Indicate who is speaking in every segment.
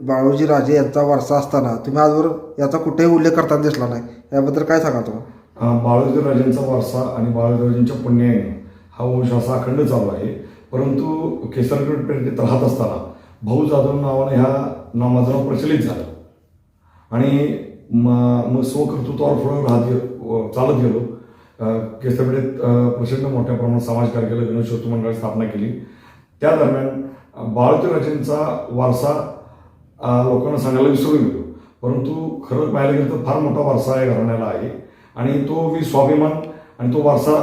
Speaker 1: बाळूजी राजे यांचा वारसा असताना तुम्ही आजवर याचा कुठेही उल्लेख करताना दिसला नाही. याबद्दल काय सांगा तुम्ही?
Speaker 2: अं, बाळोजी राजांचा वारसा आणि बाळोजी राजांच्या पुण्याने हा वंश असा अखंड चालू आहे. परंतु केसरगड केसरगडपर्यंत राहत असताना भाऊ जाधव नावाने ह्या नामाचं नाव प्रचलित झालं. आणि म- मग स्वकर्तृत्वावर पुढे राहत चालत गेलो. केसरपेठेत प्रचंड मोठ्या प्रमाणात समाजकार्य केलं गणेशोत्सव मंडळाची स्थापना केली. त्या दरम्यान अं, बाळोजी वारसा लोकांना सांगायला विसरून गेलो परंतु खरं पाहायला गेलं तर फार मोठा वारसा या घराण्याला आहे आणि तो मी स्वाभिमान आणि तो वारसा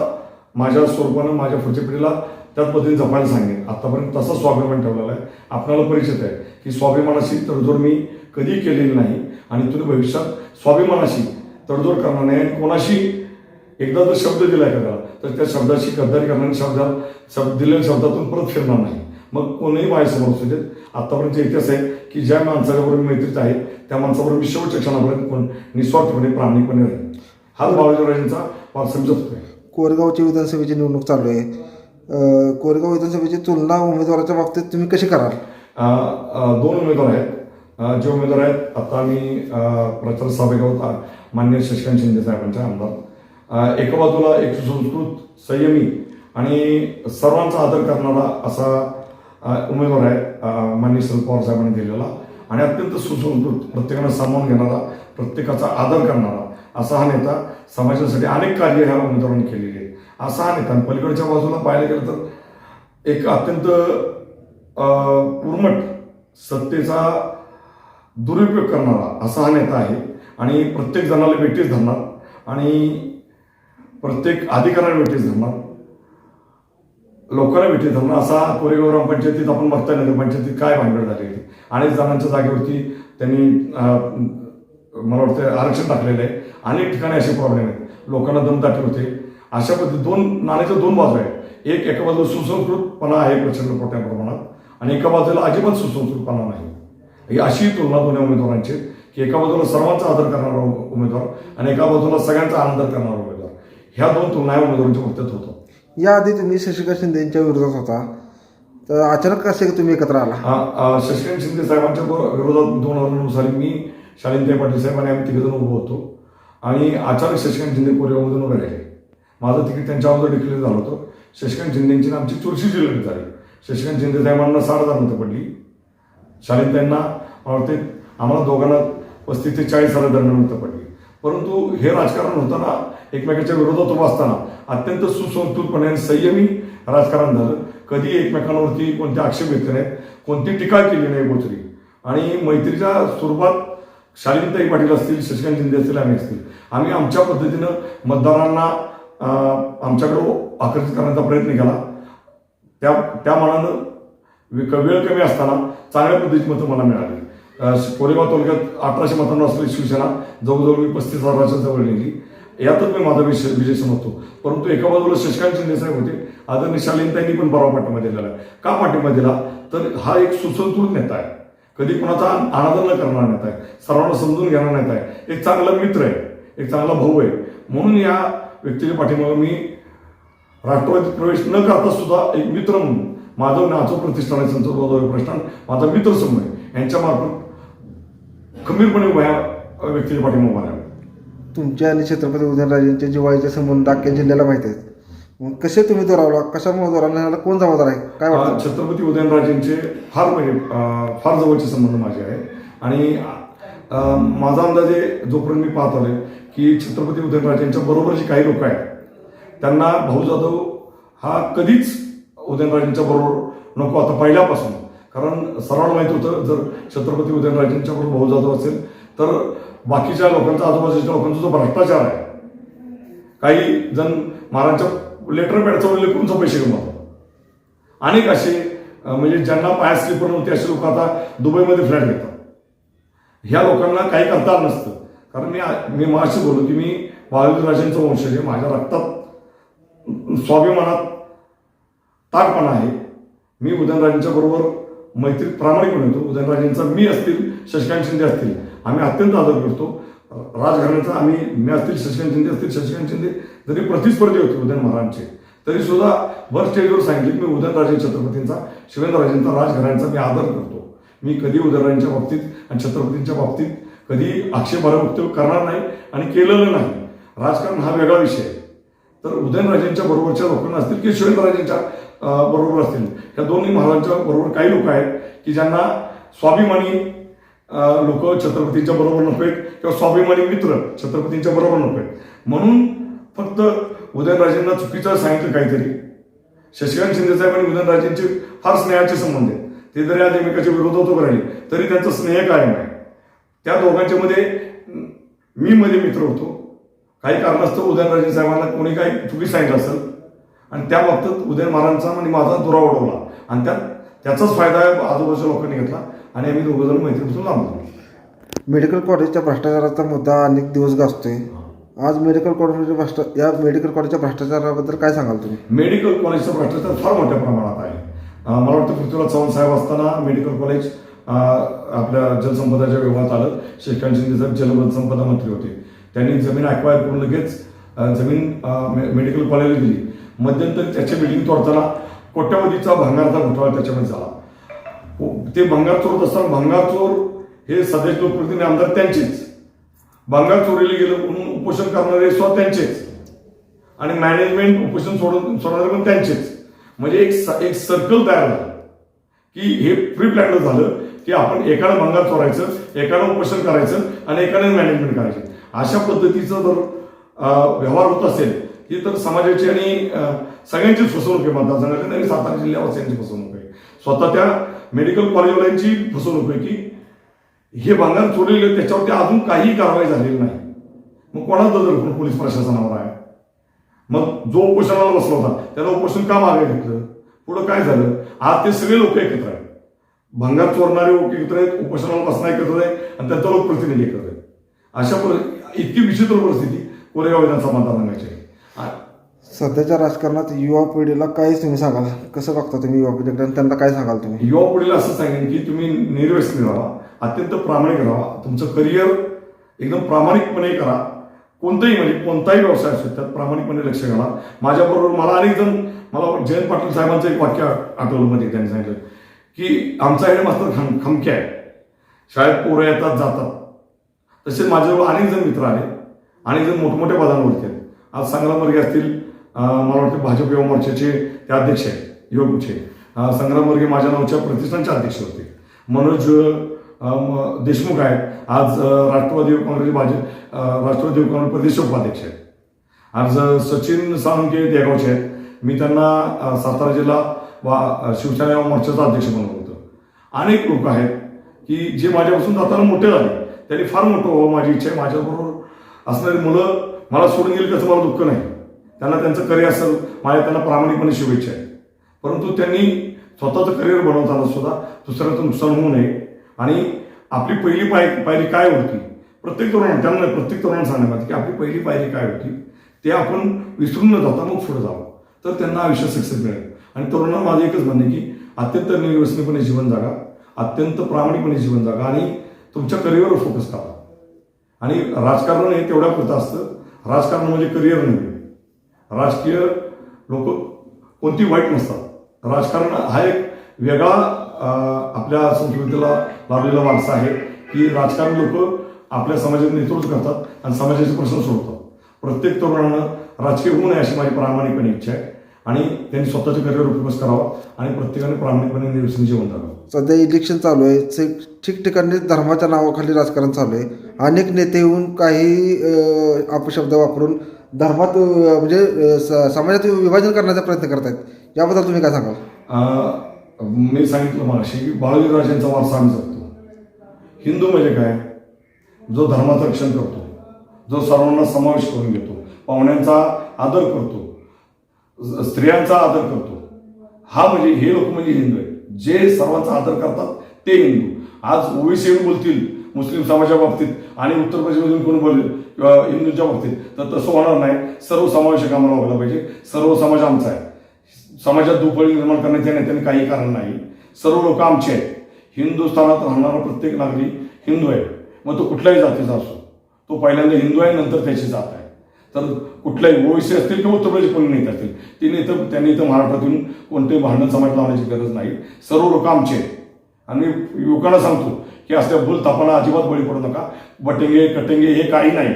Speaker 2: माझ्या स्वरूपानं माझ्या पुढच्या पिढीला त्याच पद्धतीने जपायला सांगेन आत्तापर्यंत तसा स्वाभिमान ठेवलेला आहे आपल्याला परिचित आहे की स्वाभिमानाशी तडजोड मी कधी केलेली नाही आणि तुम्ही भविष्यात स्वाभिमानाशी तडजोड करणार नाही आणि कोणाशी एकदा जर शब्द दिला एखाद्याला तर त्या शब्दाशी गद्दारी करणाऱ्या शब्दात शब्द दिलेल्या शब्दातून परत फिरणार नाही मग कोणीही माझ्यासमोर असू देत आतापर्यंत इतिहास आहे की ज्या माणसाबरोबर मी मैत्रीत आहे त्या माणसाबरोबर मी शेवटच्या क्षणापर्यंत कोण निस्वार्थपणे प्रामाणिकपणे राहील हाच बाळाजीराजांचा वारसा मी जपतोय.
Speaker 1: कोरेगावची विधानसभेची निवडणूक चालू आहे. कोरेगाव विधानसभेची तुलना उमेदवाराच्या बाबतीत तुम्ही कशी कराल?
Speaker 2: दोन उमेदवार आहेत. जे उमेदवार आहेत आता अ, प्रचार सभेत होता मान्य शशिकांत शिंदे साहेबांचे आमदार. एका बाजूला एक सुसंस्कृत संयमी आणि सर्वांचा आदर करणारा असा उमेदवार आहे माननीय मान्य शरद पवार साहेबांनी दिलेला आणि अत्यंत सुसंस्कृत प्रत्येकानं सामावून घेणारा प्रत्येकाचा आदर करणारा असा हा नेता समाजासाठी अनेक कार्य ह्या उमेदवारांनी केलेली आहे असा हा नेता. पलीकडच्या बाजूला पाहायला गेलं तर एक अत्यंत उर्मट सत्तेचा दुरुपयोग करणारा असा हा नेता आहे. आणि प्रत्येक जणाला वेटीस धरणार आणि प्रत्येक अधिकाऱ्याला वेटीस धरणार. लोकांना वेटीस धरणार असा कोरेगाव ग्रामपंचायतीत आपण बघता नगर पंचायतीत काय भानगड झाली होती अनेक जणांच्या जागेवरती त्यांनी मला वाटतं आरक्षण टाकलेलं आहे. अनेक ठिकाणी असे प्रॉब्लेम आहेत. लोकांना दमदाटी होते. अशा पद्धती दोन नाण्याच्या दोन बाजू आहेत. एक एका बाजूला सुसंस्कृतपणा आहे प्रचंड मोठ्या प्रमाणात आणि एका बाजूला अजिबात सुसंस्कृतपणा नाही. ही अशी तुलना दोन्ही उमेदवारांची की एका बाजूला सर्वांचा आदर करणारा उमेदवार आणि एका बाजूला सगळ्यांचा आनंद करणारा उमेदवार. ह्या दोन तुलना उमेदवारांच्या बाबतीत होतात.
Speaker 1: याआधी तुम्ही शशिकांत शिंदेच्या विरोधात होता. तर अचानक कसे तुम्ही एकत्र आला?
Speaker 2: हा आ, शशिकांत शिंदे साहेबांच्या विरोधात दोन हजार साली मी शालिनताई पाटील साहेब आणि आम्ही तिघजण उभं होतो. आणि अचानक शशिकांत शिंदे कोरेगावमधून उभे राहिले. माझं तिकीट त्यांच्या अगोदर डिक्लेअर झालं होतं. शशिकांत शिंदेची आमची चुरशी जिल्ह्यात झाली. शशिकांत शिंदे साहेबांना साठ हजार मतं पडली. शालिनताईंना मला वाटते आम्हाला दोघांना पस्तीस ते चाळीस हजार दरम्यान मतं पडली. परंतु हे राजकारण होताना एकमेकाच्या विरोधात उभं असताना अत्यंत सुसंस्कृतपणे आणि संयमी राजकारण झालं. कधी एकमेकांवरती कोणते आक्षेप घेतले नाहीत कोणती टीका केली नाही गोचरी आणि मैत्रीच्या स्वरूपात शालिनीताई पाटील असतील शशिकांत शिंदे असतील आम्ही असतील. आम्ही आमच्या पद्धतीनं मतदारांना आमच्याकडं आकर्षित करण्याचा प्रयत्न केला. त्या त्या मानानं वेळ कमी असताना चांगल्या पद्धतीची मतं मला मिळाली. कोरेगाव तालुक्यात अठराशे मतांना असलेली शिवसेना जवळजवळ मी पस्तीस हजाराच्या जवळ नेली. यातच मी माझा विषय विजय समजतो. परंतु एका बाजूला शशिकांत शिंदेसाहेब होते आदरणीय शालीनताईंनी पण बरा पाठिंबा दिलेला आहे. का पाठिंबा दिला? तर हा एक सुसंस्कृत नेता आहे. कधी कोणाचा आराधन न करणारा नेता आहे. सर्वांना समजून घेणारा नेता आहे. एक चांगला मित्र आहे. एक चांगला भाऊ आहे. म्हणून या व्यक्तीच्या पाठिंबा मी राष्ट्रवादीत प्रवेश न करता सुद्धा एक मित्र म्हणून माधव नाचो प्रतिष्ठान आहे संत गोदावरी प्रतिष्ठान माझा मित्र समूह आहे. यांच्यामार्फत खंबीरपणे उभ्या व्यक्तीच्या पाठीमागे उभा राहावे.
Speaker 1: तुमच्या आणि छत्रपती उदयनराजेंचे जिवाळीचे संबंध अख्ख्या जिल्ह्याला माहिती आहेत. मग कसे तुम्ही दोरावला कशामुळे दोरावला ह्याला कोण जबाबदार आहे? काय वाटतं?
Speaker 2: छत्रपती उदयनराजेंचे फार म्हणजे फार जवळचे संबंध माझे आहेत. आणि माझा अंदाजे जोपर्यंत मी पाहत आलोय की छत्रपती उदयनराजेंच्या बरोबर जे काही लोक आहेत त्यांना भाऊ जाधव हा कधीच उदयनराजेंच्या बरोबर नको. आता पहिल्यापासून कारण सर्वांना माहीत होतं जर छत्रपती उदयनराजेंच्या बरोबर भाऊ जाधव असेल तर बाकीच्या लोकांचा आजूबाजूच्या लोकांचा जो भ्रष्टाचार आहे काही जण महाराजांच्या लेटर पॅडचा उल्लेख करून पैसे कमवतात. अनेक असे म्हणजे ज्यांना पाया स्लीपर नव्हते असे लोक आता दुबईमध्ये फ्लॅट घेतात. ह्या लोकांना काही करता नसतं. कारण मी मी माझी बोललो की मी बाळूराजांचा वंशज आहे माझ्या रक्तात स्वाभिमानात ताटपणा आहे. मी उदयनराजेंच्या बरोबर मैत्रीत प्रामाणिकपणे होतो उदयनराजेंचा मी असतील शशिकांत शिंदे असतील आम्ही अत्यंत आदर करतो. राजघराण्याचा आम्ही मी असतील शशिकांत शिंदे असतील शशिकांत शिंदे जरी प्रतिस्पर्धी होते उदयन महाराजांचे तरी सुद्धा वर स्टेजवर सांगितले मी उदयनराजे छत्रपतींचा शिवेंद्रराजेंचा राजघराण्याचा मी आदर करतो. मी कधी उदयनराजेंच्या बाबतीत आणि छत्रपतींच्या बाबतीत कधी आक्षेपार्ह वक्तव्य करणार नाही आणि केलेलं नाही. राजकारण हा वेगळा विषय आहे. तर उदयनराजेंच्या बरोबरच्या लोकांना असतील की शिवेंद्रराजेंच्या बरोबर असतील? या दोन्ही महाराजांच्या बरोबर काही लोक आहेत की ज्यांना स्वाभिमानी लोक छत्रपतींच्या बरोबर नकोत किंवा स्वाभिमानी मित्र छत्रपतींच्या बरोबर नकोत म्हणून फक्त उदयनराजेंना चुकीचं सांगितलं काहीतरी. शशिकांत शिंदे साहेब आणि उदयनराजेंचे फार स्नेहाचे संबंध आहेत. ते जरी आज एकमेकाच्या विरोधात उभं राहिले तरी त्यांचा स्नेह कायम आहे. त्या दोघांच्या मध्ये मी मध्ये मित्र होतो. काही कारणास्तव उदयनराजे साहेबांना कोणी काही चुकी सांगितलं असेल. आणि त्या बाबतीत उदयन महाराजांचा आणि माझा दुरा उडवला आणि त्यात त्याचाच फायदा आजूबाजूच्या लोकांनी घेतला आणि आम्ही दोघं जण मैत्रीपासून लांब झालो
Speaker 1: मेडिकल कॉलेजच्या भ्रष्टाचाराचा मुद्दा अनेक दिवस गाजतोय. आज मेडिकल कॉलेजच्या भ्रष्टा या मेडिकल कॉलेजच्या भ्रष्टाचाराबद्दल काय सांगाल तुम्ही?
Speaker 2: मेडिकल कॉलेजचा भ्रष्टाचार फार मोठ्या प्रमाणात आहे. मला वाटतं पृथ्वीराज चव्हाण साहेब असताना मेडिकल कॉलेज आपल्या जलसंपदाच्या व्यवहारात आलं. साहेब जलसंपदा मंत्री होते. त्यांनी जमीन अक्वायर करून लगेच जमीन मे- मेडिकल कॉलेजला दिली. मध्यंतरी त्याची बिल्डिंग तोडताना कोट्यावधीचा भंगारचा घोटाळा त्याच्यामध्ये झाला. ते भंगार चोरत असताना भंगार चोर हे सध्याचे लोकप्रतिनिधी आमदार त्यांचेच. भंगार चोरीला गेलं म्हणून उपोषण करणारे स्वतः त्यांचेच. आणि मॅनेजमेंट उपोषण सोडून सोडणारे पण त्यांचेच. म्हणजे एक स- एक सर्कल तयार झाला. की हे प्री प्लॅन झालं की आपण एकानं भंगार चोरायचं एकानं उपोषण करायचं आणि एकानं मॅनेजमेंट करायचं. अशा पद्धतीचं जर व्यवहार होत असेल ही तर समाजाची आणि सगळ्यांचीच सगळ्यांची फसवणूक आहे. मतदारसंघाची आणि सातारा जिल्ह्यावासियांची फसवणूक आहे. स्वतः त्या मेडिकल कॉलेजवाल्यांची फसवणूक आहे की हे भंगार चोरलेलं त्याच्यावरती अजून काही कारवाई झालेली नाही. मग कोणाचा जर पोलीस प्रशासनावर आहे? मग जो उपोषणाला बसला होता त्याला उपोषण का मागे घेतलं? पुढं काय झालं? आज ते सगळे लोक एकत्र आहेत. भंगार चोरणारे लोक एकत्र आहेत उपोषणाला बसणं एकत्र आहे आणि त्यांचा लोकप्रतिनिधी एकत्र आहेत. अशा इतकी विचित्र परिस्थिती. कोरेगाव विधानसभा मतदारसंघाची. आहे
Speaker 1: सध्याच्या राजकारणात युवा पिढीला काय तुम्ही सांगाल कसं बघता तुम्ही युवा पिढीकडे आणि त्यांना काय सांगाल तुम्ही?
Speaker 2: युवा पिढीला असं सांगेन की तुम्ही निर्व्यसनी राहा अत्यंत प्रामाणिक राहा तुमचं करिअर एकदम प्रामाणिकपणे करा. कोणताही म्हणजे कोणताही व्यवसाय असो त्यात प्रामाणिकपणे लक्ष घाला. माझ्याबरोबर मला अनेक जण मला जयंत पाटील साहेबांचं एक वाक्य आठवलं म्हणजे त्यांनी सांगितलं की आमचा हेड मास्तर खम खमक्या आहे. शाळेत पोरं येतात जातात. तसे माझ्याजवळ अनेक जण मित्र आले अनेक जण मोठमोठ्या पदांवरती आहेत आज संग्रामवर्गे असतील मला वाटतं भाजप युवा मोर्चाचे ते अध्यक्ष आहेत युवकचे अं, माझ्या नावच्या प्रतिष्ठानचे अध्यक्ष होते. मनोज म- देशमुख आहेत. आज राष्ट्रवादी युवक काँग्रेस भाजप राष्ट्रवादी युवक काँग्रेस प्रदेश उपाध्यक्ष आहेत. आज सचिन साळुंके देगावचे आहेत. मी त्यांना सातारा जिल्हा वा शिवसेना युवा मोर्चाचा अध्यक्ष बनवलं होतं. अनेक लोक आहेत की जे माझ्यापासून जाताना मोठे झाले. त्यांनी फार मोठं व्हावं माझी इच्छा आहे. माझ्याबरोबर असणारी मुलं मला सोडून गेली त्याचं मला दुःख नाही. त्यांना त्यांचं करिअर असेल माझ्या त्यांना प्रामाणिकपणे शुभेच्छा आहे. परंतु त्यांनी स्वतःचं करिअर बनवताना सुद्धा दुसऱ्याचं नुकसान होऊ नये. आणि आपली पहिली पाय पायरी काय होती? प्रत्येक तरुण त्यांना प्रत्येक तरुणांना सांगण्यात पाहिजे की आपली पहिली पायरी काय होती? ते आपण विसरून न जाता मग पुढे जावं. तर त्यांना आयुष्यात सक्सेस मिळेल. आणि तरुणांना माझं एकच म्हणणे की अत्यंत निर्व्यसनीपणे जीवन जगा. अत्यंत प्रामाणिकपणे जीवन जगा. आणि तुमच्या करिअरवर फोकस करा. आणि राजकारण हे तेवढ्या पुरतं असतं. राजकारण म्हणजे करिअर नाही. राजकीय लोक कोणती वाईट नसतात. राजकारण हा एक वेगळा आपल्या संस्कृतीला लाभलेला वारसा आहे की राजकारण लोक आपल्या समाजात नेतृत्व करतात आणि समाजाचे प्रश्न सोडतात प्रत्येक तरुणानं राजकीय होऊ नये अशी माझी प्रामाणिकपणे इच्छा आहे. आणि त्यांनी स्वतःच्या करिअरवर फोकस करावा आणि प्रत्येकाने प्रामाणिकपणे निर्व्यसनी जीवन जगावं.
Speaker 1: सध्या इलेक्शन चालू आहे. से- ठिकठिकाणी धर्माच्या नावाखाली राजकारण चालू आहे. अनेक नेते येऊन काही अपशब्द वापरून धर्मात म्हणजे समाजात विभाजन करण्याचा प्रयत्न करत आहेत याबद्दल तुम्ही काय सांगाल?
Speaker 2: मी सांगितलं मगाशी की बाळवीराजांचा वारसा आम्ही जगतो. हिंदू म्हणजे काय? जो धर्माचं रक्षण करतो जो सर्वांना समावेश करून घेतो पाहुण्यांचा आदर करतो स्त्रियांचा आदर करतो. हा म्हणजे हे लोक म्हणजे हिंदू आहेत. जे सर्वांचा आदर करतात ते हिंदू. आज ओबीसी बोलतील मुस्लिम समाजाच्या बाबतीत आणि उत्तर प्रदेशमधून कोण बोलेल किंवा हिंदूंच्या बाबतीत तर तसं होणार नाही. सर्व समावेशक आम्हाला व्हायला पाहिजे. सर्व समाज आमचा आहे. समाजात दुपळी निर्माण करण्याच्या नेत्याने काही कारण नाही. सर्व लोक आमचे आहेत. हिंदुस्थानात राहणारा प्रत्येक नागरिक हिंदू आहे. मग तो कुठल्याही जातीचा असो. तो पहिल्यांदा हिंदू आहे नंतर त्याची जात आहे. तर कुठल्याही ओवीसी असतील किंवा उत्तर प्रदेश कोणी नेते असतील ते नेतं त्यांनी इथं महाराष्ट्रातून कोणतेही भांडण समाज लावण्याची गरज नाही. सर्व लोक आमचे. आहेत आणि मी युवकांना सांगतो की असल्या भूल तापाला अजिबात बळी पडू नका. बटेंगे कटेंगे हे काही नाही.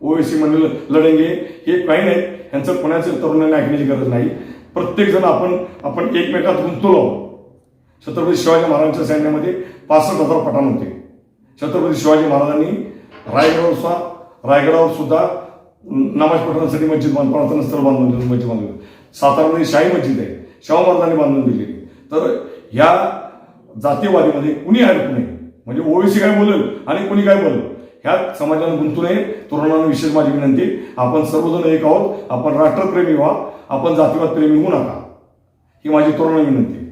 Speaker 2: ओएसी म्हणजे लढेंगे हे काही नाही. यांचं कोणाचं तरुणांनी ऐकण्याची गरज नाही. प्रत्येकजण आपण आपण एकमेकात गुंतलो छत्रपती शिवाजी महाराजांच्या सैन्यामध्ये पासष्ट हजार पठाण होते. छत्रपती शिवाजी महाराजांनी रायगडावर रायगडावर सुद्धा नमाज पठणासाठी मस्जिद बांध प्रार्थना स्थळ बांधून दिलं मस्जिद बांधून दिलं. सातारामध्ये शाही मस्जिद आहे शाहू महाराजांनी बांधून दिलेली. तर ह्या जातीवादीमध्ये कुणी अडकू नये म्हणजे ओबीसी काय बोलेल आणि कुणी काय बोलेल? ह्या समाजाला गुंतू नये तरुणांना विशेष माझी विनंती आपण सर्वजण एक आहोत आपण राष्ट्रप्रेमी व्हा आपण जातीवाद प्रेमी होऊ नका. ही माझी तरुण विनंती.